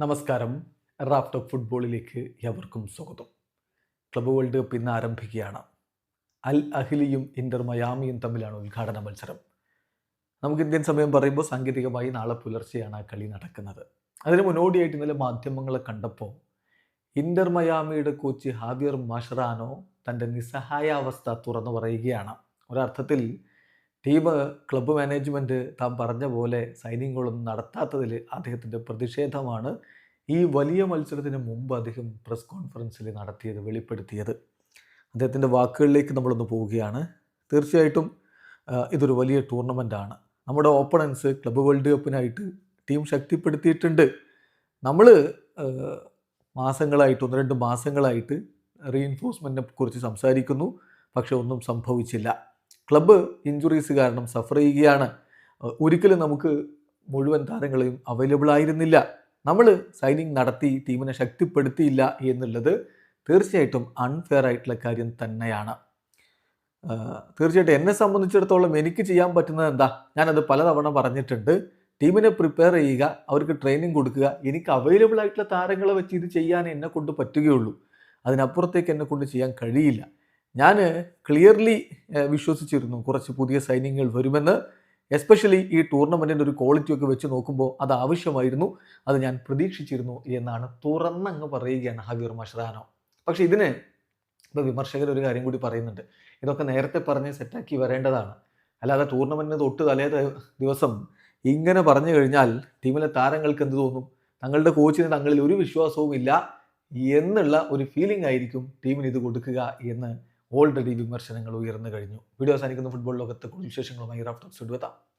നമസ്കാരം. റാഫ്റ്റ് ഫുട്ബോളിലേക്ക് എവർക്കും സ്വാഗതം. ക്ലബ് വേൾഡ് കപ്പ് ഇന്ന് ആരംഭിക്കുകയാണ്. അൽ അഹ്ലിയും ഇന്റർ മയാമിയും തമ്മിലാണ് ഉദ്ഘാടന മത്സരം. നമുക്ക് ഇന്ത്യൻ സമയം പറയുമ്പോൾ സാങ്കേതികമായി നാളെ പുലർച്ചെയാണ് ആ കളി നടക്കുന്നത്. അതിന് മുന്നോടിയായിട്ട് ഇന്നലെ മാധ്യമങ്ങളെ കണ്ടപ്പോൾ ഇന്റർ മയാമിയുടെ കോച്ച് ഹാവിയർ മഷറാനോ തന്റെ നിസ്സഹായാവസ്ഥ തുറന്നു പറയുകയാണ്. ഒരർത്ഥത്തിൽ ടീം ക്ലബ്ബ് മാനേജ്മെന്റ് താൻ പറഞ്ഞ പോലെ സൈനിങ്ങുകളൊന്നും നടത്താത്തതിൽ അദ്ദേഹത്തിന്റെ പ്രതിഷേധമാണ് ഈ വലിയ മത്സരത്തിന് മുമ്പ് അദ്ദേഹം പ്രസ് കോൺഫറൻസിൽ നടത്തിയത് വെളിപ്പെടുത്തിയത്. അദ്ദേഹത്തിന്റെ വാക്കുകളിലേക്ക് നമ്മളൊന്ന് പോവുകയാണ്. തീർച്ചയായിട്ടും ഇതൊരു വലിയ ടൂർണമെന്റാണ് നമ്മുടെ ഓപ്പണൻസ് ക്ലബ്ബ് വേൾഡ് കപ്പിനായിട്ട് ടീം ശക്തിപ്പെടുത്തിയിട്ടുണ്ട്. നമ്മൾ മാസങ്ങളായിട്ട് ഒന്ന് രണ്ട് മാസങ്ങളായിട്ട് റീഇൻഫോഴ്സ്മെന്റിനെ കുറിച്ച് സംസാരിക്കുന്നു. പക്ഷെ ഒന്നും സംഭവിച്ചില്ല. ക്ലബ്ബ് ഇഞ്ചുറീസ് കാരണം സഫർ ചെയ്യുകയാണ്. ഒരിക്കലും നമുക്ക് മുഴുവൻ താരങ്ങളെയും അവൈലബിൾ ആയിരുന്നില്ല. നമ്മൾ സൈനിങ് നടത്തി ടീമിനെ ശക്തിപ്പെടുത്തിയില്ല എന്നുള്ളത് തീർച്ചയായിട്ടും അൺഫെയർ ആയിട്ടുള്ള കാര്യം തന്നെയാണ്. തീർച്ചയായിട്ടും എന്നെ സംബന്ധിച്ചിടത്തോളം എനിക്ക് ചെയ്യാൻ പറ്റുന്നത് എന്താ? ഞാനത് പലതവണ പറഞ്ഞിട്ടുണ്ട്. ടീമിനെ പ്രിപ്പയർ ചെയ്യുക അവർക്ക് ട്രെയിനിങ് കൊടുക്കുക. എനിക്ക് അവൈലബിൾ ആയിട്ടുള്ള താരങ്ങളെ വെച്ച് ഇത് ചെയ്യാൻ എന്നെ കൊണ്ട് പറ്റുകയുള്ളൂ. അതിനപ്പുറത്തേക്ക് എന്നെ കൊണ്ട് ചെയ്യാൻ കഴിയില്ല. ഞാൻ ക്ലിയർലി വിശ്വസിച്ചിരുന്നു കുറച്ച് പുതിയ സൈനിങ്ങൾ വരുമെന്ന്. എസ്പെഷ്യലി ഈ ടൂർണമെന്റിന്റെ ഒരു ക്വാളിറ്റി ഒക്കെ വെച്ച് നോക്കുമ്പോൾ അത് ആവശ്യമായിരുന്നു. അത് ഞാൻ പ്രതീക്ഷിച്ചിരുന്നു എന്നാണ് തുറന്നങ്ങ് പറയുകയാണ് ഹബീർ മഷ്രാനോ പക്ഷേ ഇതിന് ഇപ്പോൾ വിമർശകർ ഒരു കാര്യം കൂടി പറയുന്നുണ്ട്. ഇതൊക്കെ നേരത്തെ പറഞ്ഞ് സെറ്റാക്കി വരേണ്ടതാണ്. അല്ലാതെ ടൂർണമെന്റിന് തൊട്ട് തലേ ദിവസം ഇങ്ങനെ പറഞ്ഞു കഴിഞ്ഞാൽ ടീമിലെ താരങ്ങൾക്ക് എന്ത് തോന്നും? തങ്ങളുടെ കോച്ചിന് തങ്ങളിൽ ഒരു വിശ്വാസവും ഇല്ല എന്നുള്ള ഒരു ഫീലിംഗ് ആയിരിക്കും ടീമിന് ഇത് കൊടുക്കുക എന്ന് ഓൾറെഡി വിമർശനങ്ങൾ ഉയർന്നു കഴിഞ്ഞു. വീഡിയോ അവസാനിക്കുന്ന. ഫുട്ബോൾ ലോകത്തെ കൂടുതൽ വിശേഷങ്ങളുമായി റാഫ്റ്റർ എടുത്താം